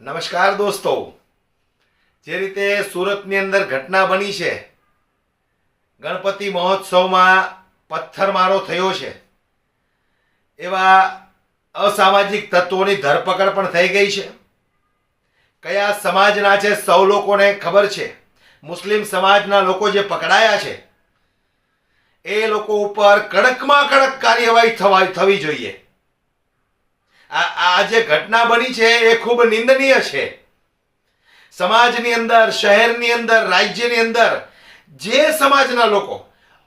નમસ્કાર દોસ્તો. જે રીતે સુરતની અંદર ઘટના બની છે, ગણપતિ મહોત્સવમાં પથ્થરમારો થયો છે, એવા અસામાજિક તત્વોની ધરપકડ પણ થઈ ગઈ છે. કયા સમાજના છે સૌ લોકોને ખબર છે? મુસ્લિમ સમાજના લોકો જે પકડાયા છે, એ લોકો ઉપર કડકમાં કડક કાર્યવાહી થવા થવી જોઈએ. આ જે ઘટના બની છે એ ખૂબ નિંદનીય છે. સમાજની અંદર, શહેરની અંદર, રાજ્યની અંદર જે સમાજના લોકો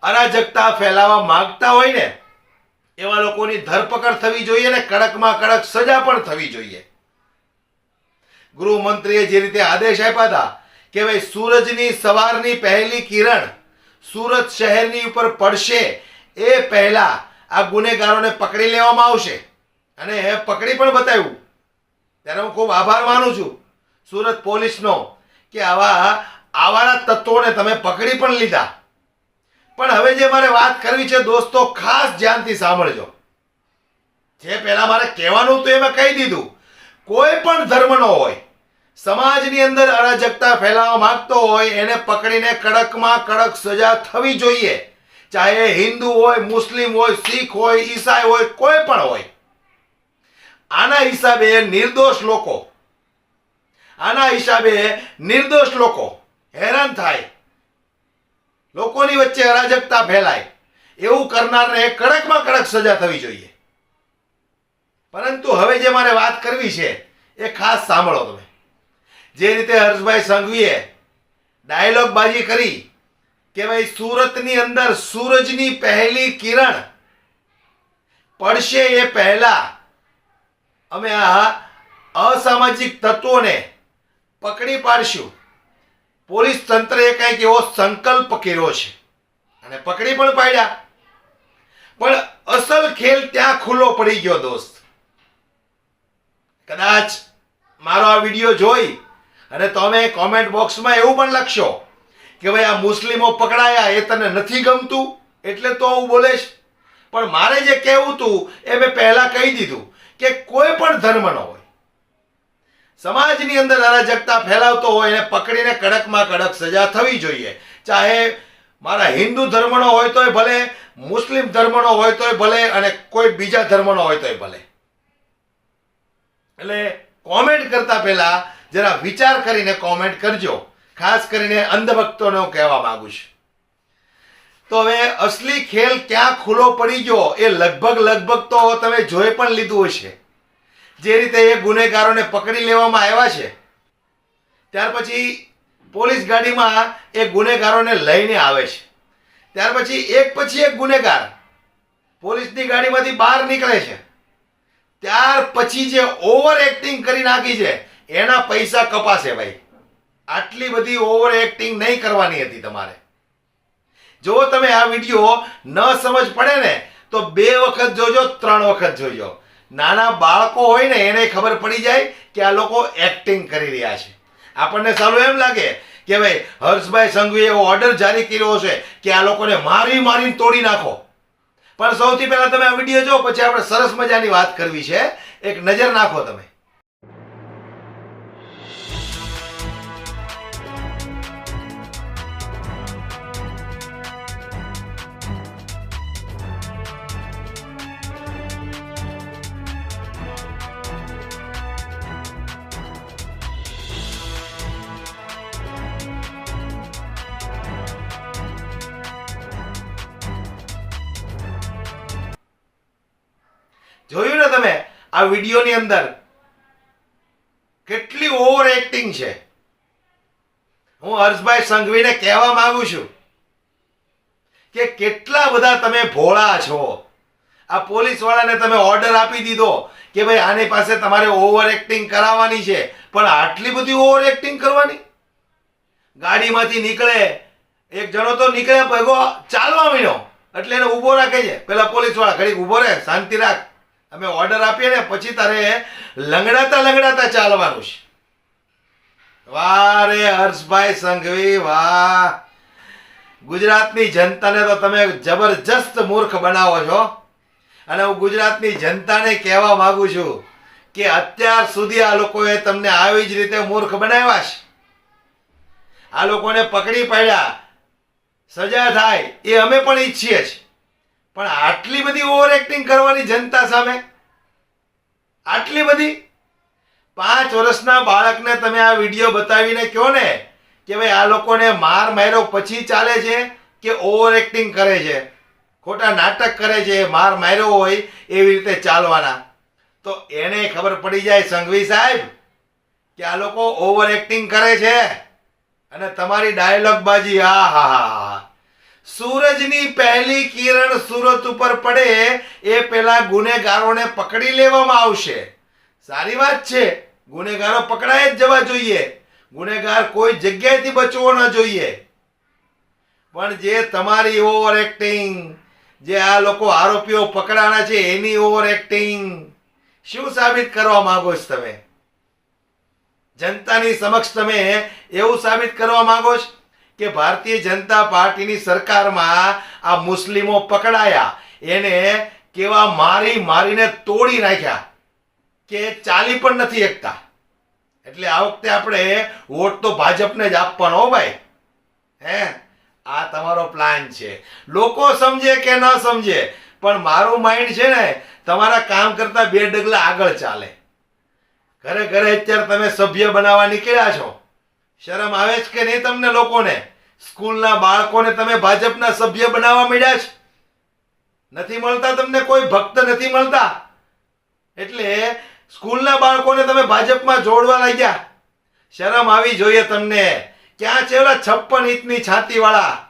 અરાજકતા ફેલાવા માંગતા હોય ને, એવા લોકોની ધરપકડ થવી જોઈએ ને કડકમાં કડક સજા પણ થવી જોઈએ. ગૃહમંત્રીએ જે રીતે આદેશ આપ્યા હતા કે ભાઈ સૂરજની સવારની પહેલી કિરણ સુરત શહેરની ઉપર પડશે, એ પહેલા આ ગુનેગારોને પકડી લેવામાં આવશે. અને એ પકડી પણ બતાવ્યું. ત્યારે હું ખૂબ આભાર માનું છું સુરત પોલીસનો કે આવા આવાના તત્વોને તમે પકડી પણ લીધા. પણ હવે જે મારે વાત કરવી છે, દોસ્તો, ખાસ ધ્યાનથી સાંભળજો. જે પહેલા મારે કહેવાનું હતું એ મેં કહી દીધું. કોઈ પણ ધર્મનો હોય, સમાજની અંદર અરાજકતા ફેલાવવા માંગતો હોય, એને પકડીને કડકમાં કડક સજા થવી જોઈએ. ચાહે હિન્દુ હોય, મુસ્લિમ હોય, શીખ હોય, ઈસાઈ હોય, કોઈ પણ હોય. આના હિસાબે નિર્દોષ લોકો. આના હિસાબે નિર્દોષ લોકો હેરાન થાય. લોકોની વચ્ચે અરાજકતા ફેલાય. એવું કરનારને કડકમાં કડક સજા થવી જોઈએ. પરંતુ હવે જે મારે વાત કરવી છે, એ ખાસ સાંભળો તમે. જે રીતે હર્ષભાઈ સંઘવીએ ડાયલોગ બાજી કરી કે ભાઈ સુરતની અંદર સૂરજની પહેલી કિરણ પડશે એ પહેલા અમે આ અસામાજિક તત્વોને પકડી પાડશું. પોલીસ તંત્રએ કંઈક એવો સંકલ્પ કર્યો છે. અને પકડી પણ પાડ્યા. પણ અસલ ખેલ ત્યાં ખુલ્લો પડી ગયો દોસ્ત. કદાચ મારો આ વીડિયો જોઈ અને તમે કોમેન્ટ બોક્સમાં એવું પણ લખશો કે ભાઈ આ મુસ્લિમો પકડાયા એ તને નથી ગમતું? એટલે તો હું બોલેશ. પણ મારે જે કહેવું હતું એ મેં પહેલાં કહી દીધું. કે કોઈ પણ ધર્મનો હોય. સમાજની અંદર અરાજકતા ફેલાવતો હોય એને પકડીને કડકમાં કડક સજા થવી જોઈએ. ચાહે મારા હિન્દુ ધર્મનો હોય તોય ભલે, મુસ્લિમ ધર્મનો હોય તોય ભલે અને કોઈ બીજા ધર્મનો હોય તોય ભલે. એટલે કોમેન્ટ કરતા પહેલા જરા વિચાર કરીને કોમેન્ટ કરજો. ખાસ કરીને અંધભક્તોને હું કહેવા માંગુ છું. તો હવે અસલી ખેલ ક્યાં ખુલ્લો પડી ગયો એ લગભગ લગભગ તો તમે જોઈ પણ લીધું હશે. જે રીતે એ ગુનેગારોને પકડી લેવામાં આવ્યા છે, ત્યાર પછી પોલીસ ગાડીમાં એ ગુનેગારોને લઈને આવે છે. ત્યાર પછી એક પછી એક ગુનેગાર પોલીસની ગાડીમાંથી બહાર નીકળે છે. ત્યાર પછી જે ઓવર એક્ટિંગ કરી નાખી છે, એના પૈસા કપાશે ભાઈ. આટલી બધી ઓવર એક્ટિંગ નહીં કરવાની હતી તમારે. જો તમે આ વીડિયો ન સમજ પડે ને, તો બે વખત જોજો, ત્રણ વખત જોજો. નાના બાળકો હોય ને, એને ખબર પડી જાય કે આ લોકો એક્ટિંગ કરી રહ્યા છે. આપણને સારું એમ લાગે કે ભાઈ, હર્ષભાઈ સંઘવીએ એવો ઓર્ડર જારી કર્યો છે કે આ લોકોને મારી મારીને તોડી નાખો. પણ સૌથી પહેલાં તમે આ વીડિયો જો પછી આપણે સરસ મજાની વાત કરવી છે. એક નજર નાખો તમે. જોયું ને તમે? આ વિડીયોની અંદર કેટલી ઓવર એક્ટિંગ છે. હું હર્ષભાઈ સંઘવીને કહેવા માંગુ છું કે કેટલા બધા તમે ભોળા છો. આ પોલીસ વાળાને તમે ઓર્ડર આપી દીધો કે ભાઈ આની પાસે તમારે ઓવર એક્ટિંગ કરાવવાની છે. પણ આટલી બધી ઓવર એક્ટિંગ કરવાની? ગાડીમાંથી નીકળે, એક જણો તો નીકળે, ભેગો ચાલવા મીનો એટલે એને ઊભો રાખે છે. પેલા પોલીસવાળા ઘડીક ઊભો રહે, શાંતિ રાખ. અમે ઓર્ડર આપીએ ને, પછી તારે લંગડાતા લંગડાતા ચાલવાનું છે. વાહ રે હર્ષભાઈ સંઘવી, વાહ. ગુજરાતની જનતાને તો તમે જબરજસ્ત મૂર્ખ બનાવો છો. અને હું ગુજરાતની જનતાને કહેવા માગું છું કે અત્યાર સુધી આ લોકોએ તમને આવી જ રીતે મૂર્ખ બનાવ્યા છે. આ લોકોને પકડી પાડ્યા. સજા થાય, એ અમે પણ ઈચ્છીએ છીએ. પણ આટલી બધી ઓવર એક્ટિંગ કરવાની જનતા સામે? આટલી બધી? પાંચ વર્ષના બાળકને તમે આ વીડિયો બતાવીને કહો ને કે ભાઈ આ લોકોને માર માર્યો પછી ચાલે છે કે ઓવર એક્ટિંગ કરે છે? ખોટા નાટક કરે છે, માર માર્યો હોય એવી રીતે ચાલવાના. તો એને ખબર પડી જાય સંઘવી સાહેબ કે આ લોકો ઓવર એક્ટિંગ કરે છે. અને તમારી ડાયલોગ બાજી, આ હા હા હા. સૂરજની પહેલી કિરણ સુરત ઉપર પડે, એ પેલા ગુનેગારોને પકડી લેવામાં આવશે. સારી વાત છે. ગુનેગારો પકડાય જ જવા જોઈએ. ગુનેગાર કોઈ જગ્યાએથી બચવો ન જોઈએ. પણ જે તમારી ઓવર એક્ટિંગ જે આ લોકો આરોપીઓ પકડાણા છે, એની ઓવર એક્ટિંગ શું સાબિત કરવા માંગો છો તમે? જનતાની સમક્ષ તમે એવું સાબિત કરવા માંગો છો? કે ભારતીય જનતા પાર્ટીની સરકારમાં આ મુસ્લિમો પકડાયા. એને કેવા મારી મારીને તોડી નાખ્યા. કે ચાલી પણ નથી એકતા. એટલે આ વખતે આપણે વોટ તો ભાજપને જ આપવાનો ભાઈ. હે? આ તમારો પ્લાન છે. લોકો સમજે કે ન સમજે, પણ મારું માઇન્ડ છે ને, તમારા કામ કરતા બે ડગલા આગળ ચાલે. ઘરે ઘરે અત્યારે તમે સભ્ય બનાવવા નીકળ્યા છો. શરમ આવે છે કે નહીં તમને લોકોને? સ્કૂલના બાળકોને તમે ભાજપના સભ્ય બનાવવા મળ્યા છે? નથી મળતા તમને કોઈ? ભક્ત નથી મળતા? એટલે સ્કૂલના બાળકોને તમે ભાજપમાં જોડવા લાગ્યા. શરમ આવી જોઈએ તમને. ક્યાં છે ઓલા છપ્પન ઇંચની છાતી વાળા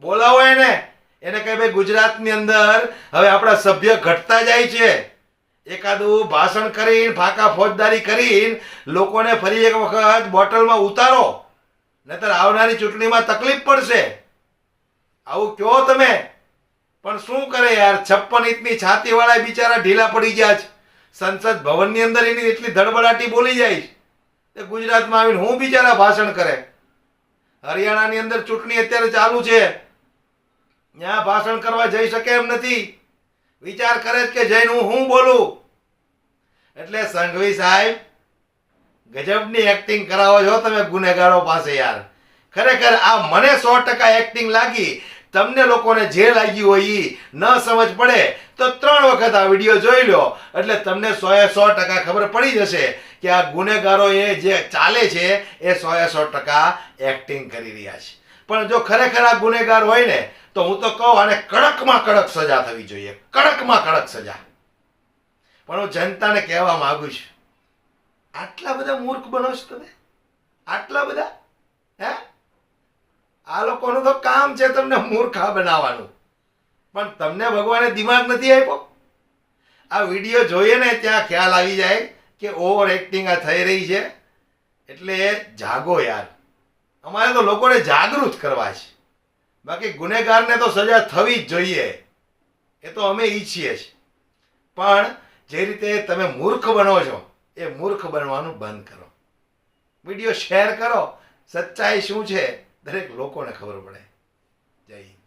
બોલાવો એને. એને કહે, ભાઈ, ગુજરાતની અંદર હવે આપણા સભ્ય ઘટતા જાય છે. એકાદું ભાષણ કરીને, ફાંકા ફોજદારી કરીને લોકોને ફરી એક વખત બોટલમાં ઉતારો. નહીતર આવનારી ચૂંટણીમાં તકલીફ પડશે. આવું કહો તમે. પણ શું કરે યાર? છપ્પન ઇંચની છાતી વાળા બિચારા ઢીલા પડી ગયા છે. સંસદ ભવનની અંદર એની એટલી ધડબડાટી બોલી જાય તે ગુજરાતમાં આવીને હું બિચારા ભાષણ કરે? હરિયાણાની અંદર ચૂંટણી અત્યારે ચાલુ છે. ત્યાં ભાષણ કરવા જઈ શકે એમ નથી. વિચાર કરે કે જઈને હું હું બોલું? એટલે સંઘવી સાહેબ, ગજબની એક્ટિંગ કરાવો છો તમે ગુનેગારો પાસે યાર. ખરેખર આ મને સો ટકા એક્ટિંગ લાગી. તમને લોકોને જે લાગ્યું હોય એ ન સમજ પડે તો ત્રણ વખત આ વીડિયો જોઈ લો. એટલે તમને સોએ સો ટકા ખબર પડી જશે કે આ ગુનેગારો એ જે ચાલે છે, એ સોએ સો ટકા એક્ટિંગ કરી રહ્યા છે. પણ જો ખરેખર આ ગુનેગાર હોય ને, તો હું તો કહું આને કડકમાં કડક સજા થવી જોઈએ. કડકમાં કડક સજા. પણ હું જનતાને કહેવા માંગુ છું. આટલા બધા મૂર્ખ બનો છો તમે? આટલા બધા? હે? આ લોકોનું તો કામ છે તમને મૂર્ખા બનાવવાનું. પણ તમને ભગવાને દિમાગ નથી આપ્યો? આ વીડિયો જોઈએ ને ત્યાં ખ્યાલ આવી જાય કે ઓવર એક્ટિંગ આ થઈ રહી છે. એટલે જાગો યાર. અમારે તો લોકોને જાગૃત કરવા છે. બાકી ગુનેગારને તો સજા થવી જ જોઈએ. એ તો અમે ઈચ્છીએ છીએ. પણ જે રીતે તમે મૂર્ખ બનો છો, એ મૂર્ખ બનવાનું બંધ કરો. વીડિયો શેર કરો. સચ્ચાઈ શું છે? દરેક લોકોને ખબર પડે. જય હિન્દ.